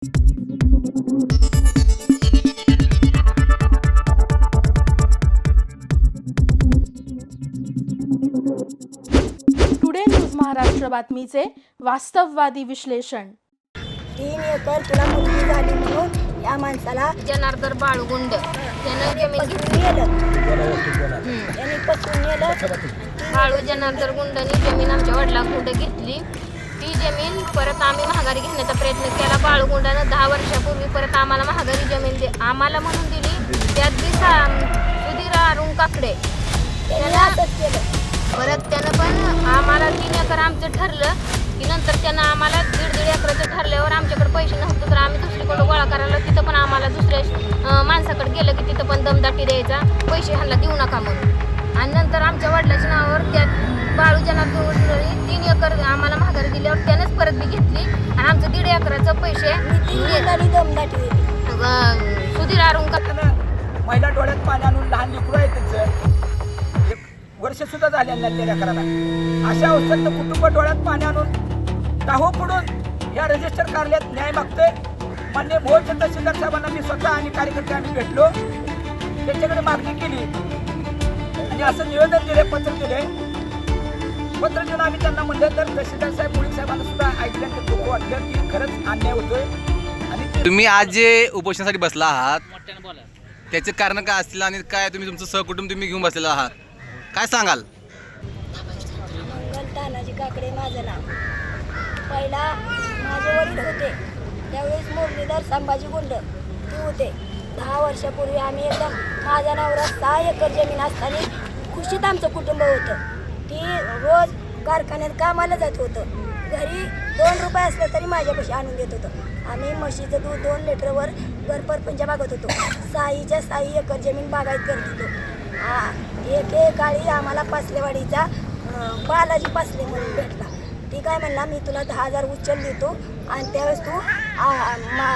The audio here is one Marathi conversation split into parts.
टुडे न्यूज महाराष्ट्र बातमीचे वास्तववादी विश्लेषण तीन एकर तुला मुलगी झाली म्हणून या माणसाला जनार्दन बाळगुंड. त्यानं जमीन घेतली पसरून नेलं त्यांनी पसरून नेलं. बाळू जनार्दन गुंडनी जमीन आमच्या वडिलांकडे घेतली. ती जमीन परत आम्ही महागारी घेण्याचा प्रयत्न केला. बाळूगुंडानं दहा वर्षापूर्वी परत आम्हाला महागारी जमीन दे आम्हाला म्हणून दिली. त्यात बी सा- सुधीर अरुण काकडे परत त्यानं पण आम्हाला तीन एकर आमचं ठरलं की नंतर त्यानं आम्हाला दीड दीड एकराचं ठरल्यावर आमच्याकडे पैसे नव्हते तर आम्ही दुसरीकडे गोळा करायला तिथं पण आम्हाला दुसऱ्या माणसाकडे गेलं की तिथं पण दमदाटी द्यायचा. पैसे ह्यांना देऊ नका म्हणून. आणि नंतर आमच्या वडिलाच्या नावावर त्यात बाळू जनार्दन तीन एकर आम्हाला माघारी दिल्यावर त्यानंच परत बी घेतली. आणि आमचं दीड एकराचं पैसे सुधीर अरुण महिला डोळ्यात पाणी आणून लहान लेकरू आहे त्यांचं. एक वर्ष सुद्धा झालेलं नाही त्या लेकराला. अशा अवस्थेत कुटुंब डोळ्यात पाणी आणून दाहो पडून या रजिस्टर कार्यालयात न्याय मागतोय. मान्य भोजच्या तहसीलदार साहेबांना मी स्वतः आणि कार्यकर्ते आम्ही भेटलो. त्यांच्याकडे मागणी केली. आणि असं निवेदन दिले पत्र दिले. पत्र देऊन आम्ही त्यांना म्हणलं तर तहसीलदार साहेब पोलीस साहेबांना सुद्धा ऐकलं ते दुःख वाटलं की खरंच अन्याय होतोय. आणि तुम्ही आज जे उपोषणासाठी बसला आहात त्याचे कारण काय असतील आणि काय तुम्ही तुमचं सहकुटुंब तुम्ही घेऊन बसलेला आहात? काय सांगाल? मंगल तानाजी काकडे माझं नाव. पहिला माझे वडील होते. त्यावेळेस मुरलीधर संभाजी गुंड ते होते. दहा वर्षापूर्वी आम्ही एकदम माझ्या नवरा सहा एकर जमीन असताना खुशीत आमचं कुटुंब होतं. ती रोज कारखान्यात कामाला जात होतं. घरी दोन रुपये असलं तरी माझ्यापाशी आणून देत होतं. आम्ही म्हशीचं दूध दोन लिटरवर घर पंजा बागत होतो. साईच्या साई एकर जमीन बागायत करत होतो. हा एक एक काळी आम्हाला पासलेवाडीचा बालाजी पासले म्हणून भेटला. ती काय म्हणला मी तुला दहा हजार उचल देतो आणि त्यावेळेस तू आ, मा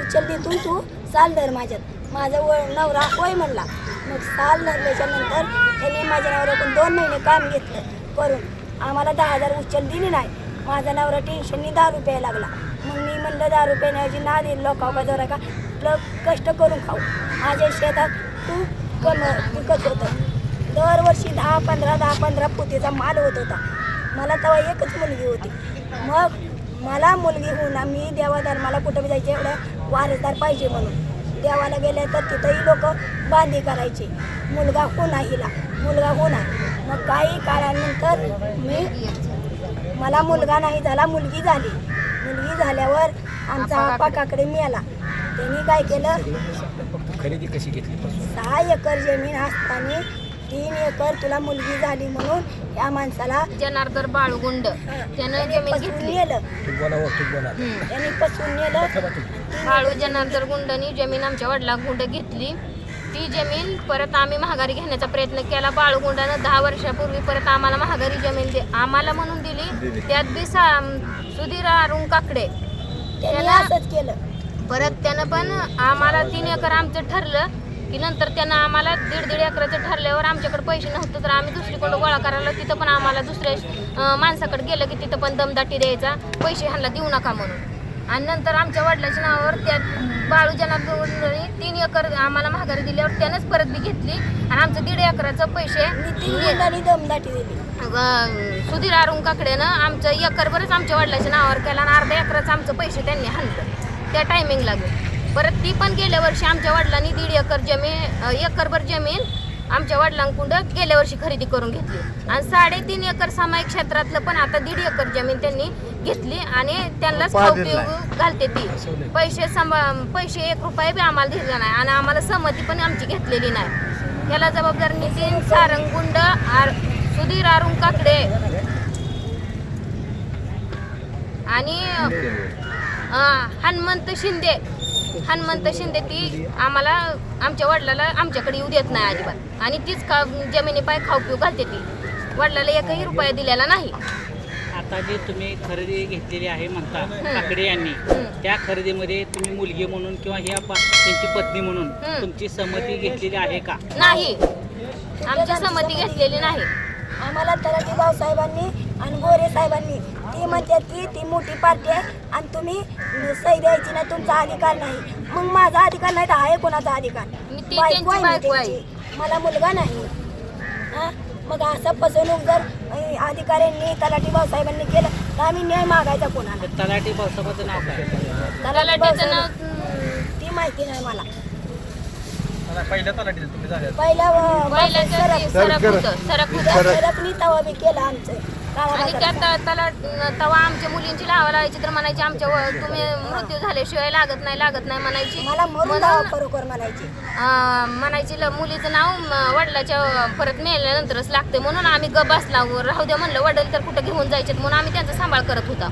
उचल देतून तू चाल धर माझ्यात. माझा व नवरा होय म्हणला. साल धरल्याच्या नंतर त्यांनी माझ्या नवऱ्याकडून दोन महिने काम घेतलं करून. आम्हाला दहा हजार उचल दिली नाही. माझा नवरा टेन्शननी दहा रुपये लागला. मग मी म्हणलं दहा रुपयाऐवजी ना दिलं लोकांका जरा का? आपलं कष्ट करून खाऊ. माझ्या शेतात तू कम विकत होतं. दरवर्षी दहा पंधरा दहा पंधरा पोतीचा माल होत होता. मला तेव्हा एकच मुलगी होती. मग मला मुलगी होऊन मी देवाधर्माला कुठं बी जायचे एवढं वारसदार पाहिजे म्हणून. देवाला गेले तर तिथंही लोक बांधी करायचे. मुलगा होणार हिला? मुलगा होणार मग काही काळानंतर मी मला मुलगा नाही झाला मुलगी झाली. मुलगी झाल्यावर आमचा आप्पा काकडे मिळाला त्यांनी काय केलं? खरेदी कशी घेतली? सहा एकर जमीन असताना तीन एकर तुला मुलगी झाली म्हणून या माणसाला जनार्दन बाळगुंड. त्यानं त्यांनी जमीन घेतली. नेलं. तू बोला तू बोला. त्यांनी नेलं. बाळू जनार्दन गुंडनी जमीन आमच्या वडिलांकडे घेतली. ती जमीन परत आम्ही महागारी घेण्याचा प्रयत्न केला. बाळूगुंडानं दहा वर्षापूर्वी परत आम्हाला महागारी जमीन दे आम्हाला म्हणून दिली. त्यात बी सा- सुधीर अरुण काकडे. त्यांनी त्याला असंच केलं. परत त्यानं पण आम्हाला तीन एकर आमचं ठरलं. की नंतर त्यानं आम्हाला दीड दीड एकराचं ठरल्यावर आमच्याकडे पैसे नव्हते तर आम्ही दुसरीकडे गोळा करायला तिथं पण आम्हाला दुसऱ्या माणसाकडे गेलं की तिथं पण दमदाटी द्यायचा पैसे ह्यांना देऊ नका म्हणून. आणि नंतर आमच्या वडिलाच्या नावावर त्यात बाळू तीन एकर आम्हाला महागारी दिल्यावर त्यानंच परत बी घेतली. आणि आमचं दीड एकराचं पैसे दमदाटी दिली. सुधीर अरुण काकडेनं आमचं एकरभरच आमच्या वडिलाच्या नावावर केला आणि अर्ध्या एकराचं आमचं पैसे त्यांनी हाणलं. त्या टायमिंगला घेऊन परत ती पण गेल्या वर्षी आमच्या वडिलांनी दीड एकर जमीन एकरभर जमीन आमच्या वडिलांकडं गेल्या वर्षी खरेदी करून घेतली. आणि साडेतीन एकर सामायिक क्षेत्रातलं पण आता दीड एकर जमीन त्यांनी घेतली आणि त्यांनाच खाऊ पिऊ घालते ती. पैसे सम पैसे एक रुपये बी आम्हाला दिला नाही आणि आम्हाला सहमती पण आमची घेतलेली नाही. याला जबाबदार नितीन सारंगुंड आर सुधीर अरुण काकडे. आणि हनुमंत शिंदे. हनुमंत शिंदे ती आम्हाला आमच्या वडिलाला आमच्याकडे येऊ देत नाही अजिबात. आणि तीच खा जमिनी पाय खाऊ पिऊ घालते ती. वडिलाला एकही रुपया दिलेला नाही. आता जी तुम्ही खरेदी घेतलेली आहे म्हणता काकडे यांनी. त्या खरेदीमध्ये तुम्ही मुलगी म्हणून किंवा ह्या पा- त्यांची पत्नी म्हणून. तुमची संमती घेतलेली आहे का? नाही. आमची संमती घेतलेली नाही. आम्हाला तलाठी भाऊ साहेबांनी आणि गोरे साहेबांनी ती म्हणतात की ती मोठी पार्टी आहे आणि तुम्ही सही द्यायची ना तुमचा अधिकार नाही. मग माझा अधिकार नाही तर आहे कोणाचा अधिकार? मी ती बायको त्यांची आहे मी बायको आहे. त्यांची. मला मुलगा नाही. हा? मग असं फसवणूक जर अं, अधिकाऱ्यांनी तलाठी भाऊसाहेबांनी केलं तर आम्ही न्याय मागायचा कोणाला? तलाठी भाऊसाहेबाचं नाव काय? तलाठी तलाठीचं नाव भाऊसाहेब- ती माहिती नाही मला. पहिल्या तलाठी तुम्ही पहिला अं, पहिलं सरक- सरक होतं सरक होतं. सरकनी तवा बी केला आमचं. आणि. त्यात त्याला तवा आमच्या मुलींची लावा लावायची तर म्हणायची आमच्या व- तुम्ही मृत्यू झाल्याशिवाय लागत नाही लागत नाही म्हणायची. मला मरून म्हणून, जावं खरोखर म्हणायची. अं, म्हणायची ल- मुलीचं नाव म, वडिलाच्या परत मेल्यानंतरच लागते म्हणून आम्ही ग बसला राहू द्या म्हणलं वडील तर कुठं घेऊन जायचे म्हणून आम्ही त्यांचा सांभाळ करत होता.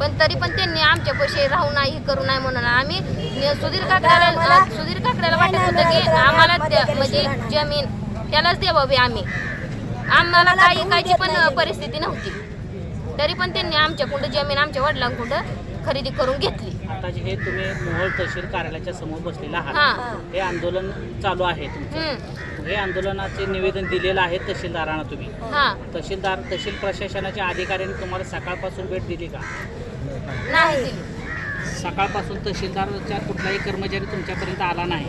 पण तरी पण त्यांनी आमच्या पैसे राहू नाही करू नाही म्हणून आम्ही न- सुधीर काकड्याला सुधीर काकड्याला वाटत होतं की आम्हाला म्हणजे जमीन त्यालाच द्यावी आम्ही. आम्हाला काही घेऊन कायची देत पण. परिस्थिती नव्हती. तरी पण त्यांनी आमच्याकडं जमीन आमच्या वडिलांकडं खरेदी करून घेतली. आता जे हे तुम्ही मोहोळ तहसील कार्यालयाच्या समोर बसलेला हा आहात हे. आंदोलन चालू आहे तुमचं. हे आंदोलनाचे निवेदन दिलेलं आहे तहसीलदारांना तुम्ही. हा. तहसीलदार तहसील प्रशासनाच्या अधिकाऱ्यांनी तुम्हाला सकाळपासून भेट दिली का? नाही दिली. सकाळपासून तहसीलदारच्या कुठलाही कर्मचारी तुमच्यापर्यंत आला नाही.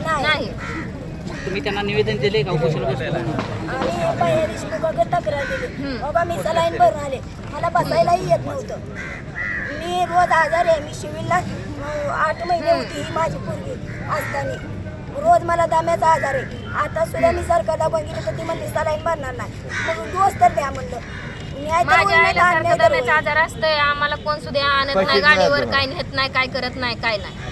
तुम्ही त्यांना निवेदन दिले का उपोषण बसले म्हणून आम्ही पहिल्या दिवशी बघत तक्रार दिली. हम्म. बाबा मी सलाईन भरून आले. मला बसायलाही येत नव्हतं. मी रोज आजार आहे. मी शिवीला अं, आठ महिने होती ही माझी पोरगी असताना. रोज मला दम्याचा आजार आहे. आता सुद्धा मी सरकारला बघितलं तर ती म्हणली सलाईन भरणार नाही. मग डोस तर द्या म्हणलं. न्याय तर माझ्या होईल, आईला अन्याय सारखं तर दम्याचा होईल. आजार असतंय. आम्हाला कोण सुद्धा आणत नाही गाडीवर काय नेत नाही काय करत नाही काय नाही.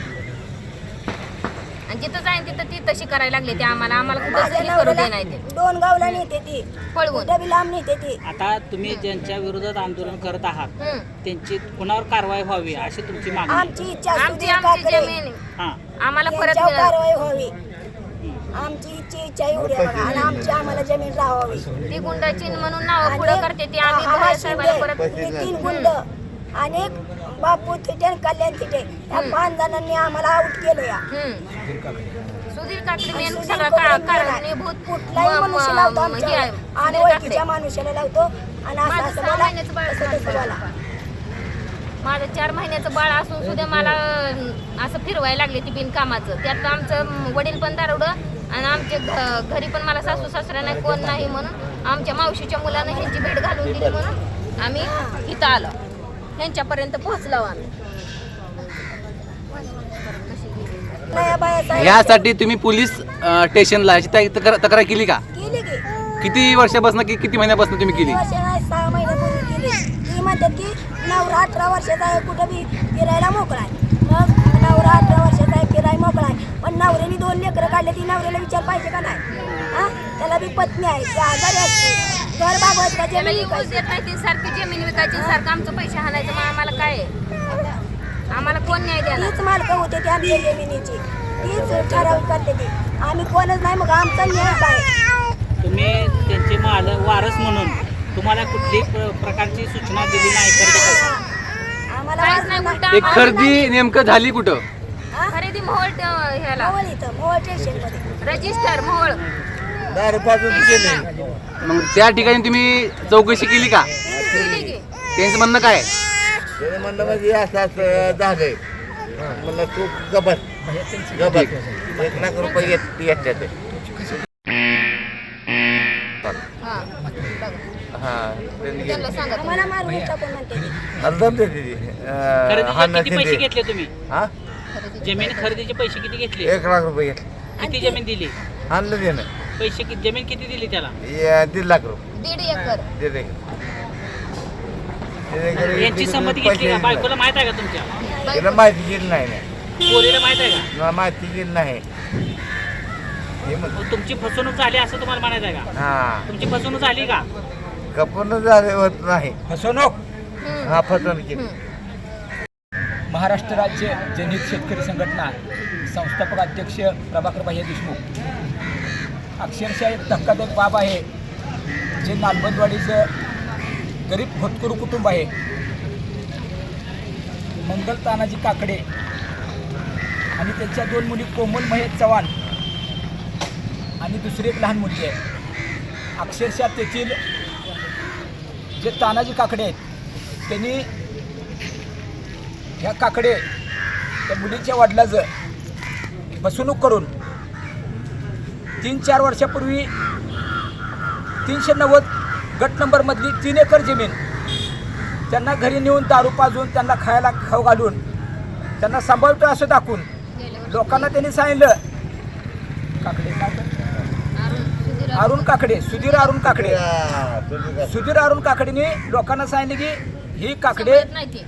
आणि जिथं जाईन तिथं ती तशी करायला लागली. ते आम्हाला आम्हाला कुठं माझ्या करू दे नाही ते. दोन गावला नेते ती. पळवून. कुठं बी लांब नेते ती. आता तुम्ही ज्यांच्या विरोधात आंदोलन करत आहात हम्म. त्यांची कुणावर कारवाई व्हावी अशी तुमची मागणी आहे. आमची इच्छा आमची सुधीर आमची काकडे जमीन हा. आम्हाला परत यांच्यावर. कारवाई व्हावी. आमची इच्छा इच्छा एवढी आहे बघा. आणि आमची आम्हाला जमीन राहावी ती गुंडाची म्हणून नाव पुढे करते ती आम्ही साहेबाला शिंदे, परत नितीन गुंड आणि बापू आणि कल्याण थिटे या पाच जणांनी आम्हाला आउट केलं या. हम्म. सुधीर काकडे आणि मेन सुधीर सगळं कोकणे का- केलाय. कारणीभूत कुठलाही म- मनुष्य म- लावतो म- आमच्या आहे, आणि सुधीर ओळखीच्या काकडे. मनुष्याला लावतो. आणि असं माझं असं सहा बोला महिन्याचं बाळ तसं तसं बोला. माझं चार महिन्याचं बाळ असून सुद्धा मला अं, असं फिरवायला लागले ती बिनकामाचं. त्यात आमचं वडील पण दारुडं आणि आमचे घ- घरी पण मला सासू सासरा नाही कोण नाही म्हणून आमच्या मावशीच्या मुलानं ह्यांची भेट घालून दिली म्हणून आम्ही इथं आलो. ह्यांच्यापर्यंत पोहोचलो आम्ही. यासाठी तुम्ही पोलीस स्टेशनला तक्रार केली का? किती वर्षापासून की किती महिन्यापासून तुम्ही केली? सहा महिन्यापूर्वी केली. ती म्हणतात की नवरा अठरा वर्षाचा आहे कुठं बी फिरायला मोकळा आहे. मग नवरा अठरा वर्षाचा आहे फिरायला मोकळा आहे. पण नवऱ्याने दोन लेकरं काढले ती नवऱ्याला विचार पाहिजे का नाही? हा? त्याला बी पत्नी आहे ती आजारी असते घर बाबत का त्याला जमीन येऊच विकायची देत नाही ती सारखी जमीन विकायची सारखं आमचं पैसे हाणायचं मग आम्हाला काय आहे? आम्हाला कोण न्याय द्यायला तीच मालकं होते ती आमच्या जमिनीची. तीच ठराव करते ती. आम्ही कोणच नाही मग आमचा न्याय काय? तुम्ही त्यांचे माल वारस म्हणून तुम्हाला कुठलीही प्र- प्रकारची सूचना दिली नाही खरेदी आम्हाला काहीच नाही वाटलं उलट एक खरेदी नेमकं झाली कुठं? हा? खरेदी मोहोळ ट- ह्याला. मोहोळ इथं मोहोळ स्टेशनमध्ये रजिस्टर मोहोळ. मग त्या ठिकाणी तुम्ही चौकशी केली का? केली त्यांचं म्हणणं काय? आहे? त्याने म्हणलं म्हणजे असं असं झालंय. म्हणलं तू गबस गबस एक लाख रुपये येत येतात हा हा त्यांनी त्यांना सांगा तुम्ही. मारून टाकून म्हणते. ती. अं, खरेदीचे किती पैसे शिंदे. घेतले तुम्ही? हा? जमीन खरेदीचे पैसे किती घेतले? एक लाख रुपये घेतले. किती जमीन दिली? आणलं ते ना पैसे किती जमीन किती दिली त्याला? दीड लाख रुपये. दीड एकर. दीड एकर. दीड एकर यांची संमती पैसे घेतली का? दिले. बायकोला माहीत आहे का तुमच्या? तिला माहिती गेली नाही ना पोरीला माहीत आहे का? मला माहिती गेली नाही. हे मग तुमची फसवणूक झाली असं तुम्हाला म्हणायचं आहे का? हा. तुमची फसवणूक झाली का? कपून झाले होत नाही. फसवणूक? हा फसवणूक केली. महाराष्ट्र राज्य जनहित शेतकरी संघटना संस्थापक अध्यक्ष प्रभाकर भाई देशमुख. अक्षरशः एक धक्कादायक बाब आहे. जे नालबंदवाडीचं गरीब होतकरू कुटुंब आहे. मंगल तानाजी काकडे आणि त्यांच्या दोन मुली कोमल महेश चव्हाण आणि दुसरी एक लहान मुलगी आहे. अक्षरशः तेथील जे तानाजी काकडे आहेत त्यांनी ह्या काकडे त्या मुलीच्या वडिलाचं फसवणूक करून तीन चार वर्षापूर्वी तीनशे नव्वद गट नंबरमधली तीन एकर जमीन त्यांना घरी नेऊन दारू पाजून त्यांना खायला खाऊ घालून त्यांना सांभाळतो असं दाखवून लोकांना त्यांनी सांगितलं काकडे? अरुण काकडे सुधीर अरुण काकडे हा? सुधीर अरुण काकडेने लोकांना सांगितले की ही काकडे.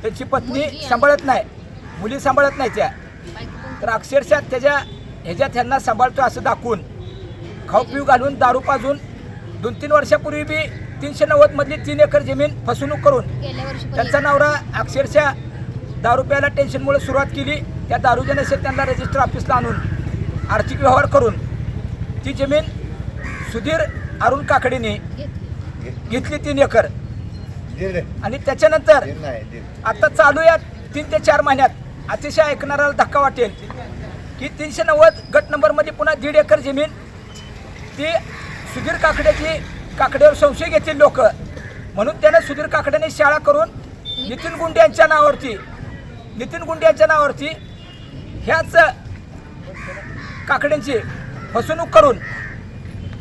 त्याची पत्नी. सांभाळत नाही मुली सांभाळत नाही त्या तर अक्षरशः त्याच्या ह्याच्यात ह्यांना सांभाळतो असं दाखवून खाऊ पिऊ घालून दारू पाजून दोन तीन वर्षापूर्वी बी तीनशे नव्वद मधली तीन एकर जमीन फसवणूक करून गेल्या वर्षी पण त्यांचा नवरा अक्षरशः दारू प्यायला टेन्शनमुळे सुरुवात केली. त्या दारूच्या नशेत त्यांना रजिस्टर ऑफिसला आणून आर्थिक व्यवहार करून ती जमीन सुधीर अरुण काकडेने घेतली. घेतली तीन एकर. आणि त्याच्यानंतर आता चालू या तीन ते चार महिन्यात अतिशय ऐकणाऱ्याला धक्का वाटेल की तीनशे नव्वद गट नंबरमध्ये पुन्हा दीड एकर जमीन ती सुधीर काकड्याची काकड्यावर संशय घेतील लोक. म्हणून त्यानं सुधीर काकड्याने शाळा करून नितीन गुंडे यांच्या नावावरती नितीन गुंडे यांच्या नावावरती ह्याच काकड्यांची फसवणूक करून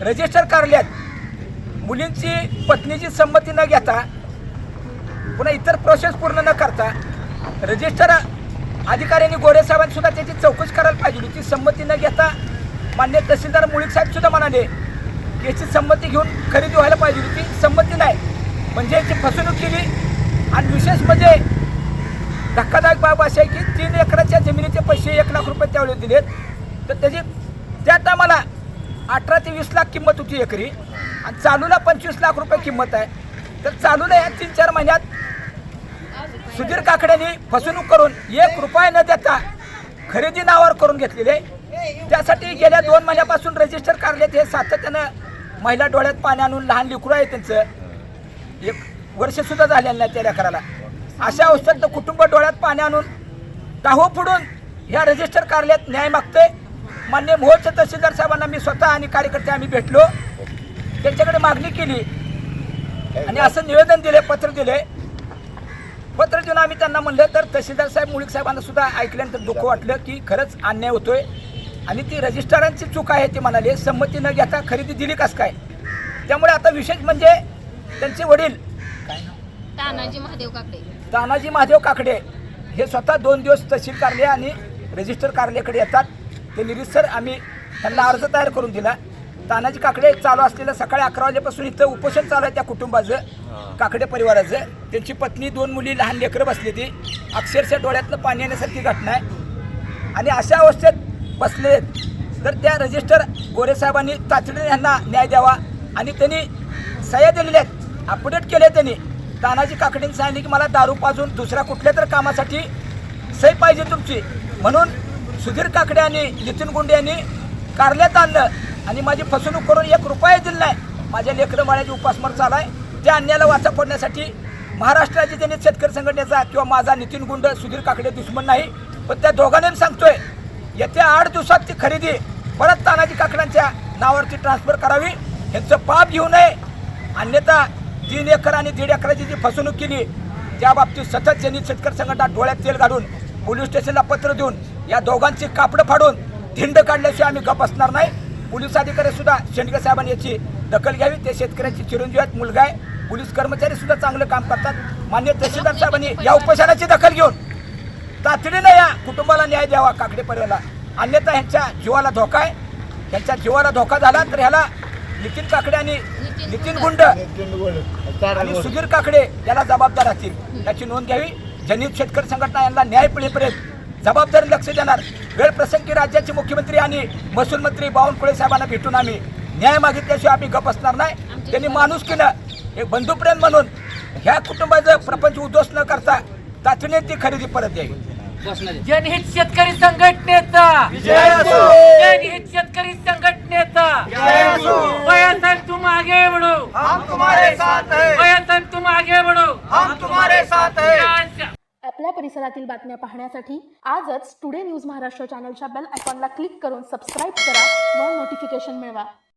रजिस्टर कार्यालयात मुलींची पत्नीची संमती न घेता पुन्हा इतर प्रोसेस पूर्ण न करता रजिस्टर अधिकाऱ्यांनी गोरे सुद्धा त्याची चौकशी करायला पाहिजे होती. संमती न घेता मान्य तहसीलदार मुळीक साहेब सुद्धा म्हणाले याची संमती घेऊन खरेदी व्हायला पाहिजे होती. संमती नाही. म्हणजे याची फसवणूक केली. आणि विशेष म्हणजे धक्कादायक बाब अशी आहे की तीन एकराच्या जमिनीचे पैसे एक लाख रुपये त्यावेळी दिलेत. तर त्याची त्या टायमाला अठरा ते वीस लाख किंमत होती एकरी. आणि चालूला पंचवीस लाख रुपये किंमत आहे. तर चालूला या तीन चार महिन्यात सुधीर काकड्यांनी फसवणूक करून एक रुपया न देता खरेदी नावावर करून घेतलेले. त्यासाठी गेल्या दोन महिन्यापासून रजिस्टर कार्यालयात हे सातत्यानं महिला डोळ्यात पाणी आणून लहान लेकरू आहे त्यांचं. एक वर्ष सुद्धा झालेलं नाही त्या लेकराला. अशा अवस्थेत तर कुटुंब डोळ्यात पाणी आणून दाहो फोडून ह्या रजिस्टर कार्यालयात न्याय मागतोय. मान्य मोहोळच्या तहसीलदार साहेबांना मी स्वतः आणि कार्यकर्ते आम्ही भेटलो. त्यांच्याकडे मागणी केली. आणि असं निवेदन दिले पत्र दिले. पत्र देऊन आम्ही त्यांना म्हणलं तर तहसीलदार साहेब मुळीक साहेबांना सुद्धा ऐकल्यानंतर दुःख वाटलं की खरंच अन्याय होतोय. आणि ती रजिस्ट्रारांची चूक आहे ते म्हणाले संमती न घेता खरेदी दिली कस काय? त्यामुळे आता विशेष म्हणजे त्यांचे वडील तानाजी महादेव काकडे. तानाजी महादेव काकडे हे स्वतः दोन दिवस तहसील कार्यालय आणि रजिस्टर कार्यालयाकडे येतात. ते निरीसर आम्ही त्यांना अर्ज तयार करून दिला. तानाजी काकडे चालू असलेलं सकाळी अकरा वाजेपासून इथं उपोषण चालू आहे त्या कुटुंबाचं काकडे परिवाराचं. त्यांची पत्नी दोन मुली लहान लेकरं बसली ती. अक्षरशः डोळ्यातनं पाणी येण्यासारखी घटना आहे. आणि अशा अवस्थेत बसले. तर त्या रजिस्टर गोरेसाहेबांनी तातडीने यांना न्याय द्यावा आणि त्यांनी सह्या दिलेल्या आहेत. अपडेट केले त्यांनी. तानाजी काकडीने सांगितले की मला दारू पाजून दुसऱ्या कुठल्या तर कामासाठी सही पाहिजे तुमची. म्हणून सुधीर काकडे आणि नितीन गुंडे यांनी कारल्यात आणलं आणि माझी फसवणूक करून एक रुपया दिला नाही. माझ्या लेकरं बाळ्याची उपासमार चालू आहे त्या अन्यायाला वाचा फोडण्यासाठी महाराष्ट्राची त्यांनी शेतकरी संघटनेचा किंवा माझा नितीन गुंड सुधीर काकडे दुश्मन नाही. पण त्या दोघांनी सांगतोय. येत्या आठ दिवसात ती खरेदी परत तानाजी काकड्यांच्या नावावरती ट्रान्सफर करावी. यांचं पाप घेऊ नये. अन्यथा तीन एकर आणि दीड एकराची जी फसवणूक केली त्या बाबतीत सतत त्यांनी शेतकरी संघटना डोळ्यात तेल घालून पोलीस स्टेशनला पत्र देऊन या दोघांची कापडं फाडून धिंड काढल्याशिवाय आम्ही गप असणार नाही. पोलीस अधिकारी सुद्धा शेंडगे साहेबांनी याची दखल घ्यावी. ते शेतकऱ्यांची चिरंजीव आहेत मुलगा आहे. पोलीस कर्मचारी सुद्धा चांगलं काम करतात. मान्य तहसीलदार साहेबांनी या उपोषणाची दखल घेऊन तातडीनं या कुटुंबाला न्याय द्यावा काकडे परिवाराला अन्यथा ह्यांच्या जीवाला धोका आहे. ह्यांच्या जीवाला धोका झाला तर ह्याला नितीन काकडे आणि नितीन गुंड. आणि सुधीर काकडे याला जबाबदार असतील. याची नोंद घ्यावी. जनहित शेतकरी संघटना यांना न्याय पिढीपर्यंत जबाबदारी लक्ष देणार. वेळ प्रसंगी राज्याचे मुख्यमंत्री आणि महसूल मंत्री बावनकुळे साहेबांना भेटून आम्ही न्याय मागितल्याशिवाय आम्ही गप असणार नाही. त्यांनी माणुसकीनं एक बंधुप्रेम म्हणून ह्या कुटुंबाचं प्रपंच उद्ध्वस्त न करता तातडीने ती खरेदी परत द्यावी. जनहित शेतकरी संघटनेचा. जनहित शेतकरी संघटनेचा. वयासन तुम आगे बढ़ो हम तुम्हारे साथ हैं. तुम आगे बढ़ो हम तुम्हारे साथ हैं. आपल्या परिसरातील बातम्या पाहण्यासाठी आजच टुडे न्यूज महाराष्ट्र चॅनलच्या बेल आयकॉनला क्लिक करून सबस्क्राईब करा व नोटिफिकेशन मिळवा.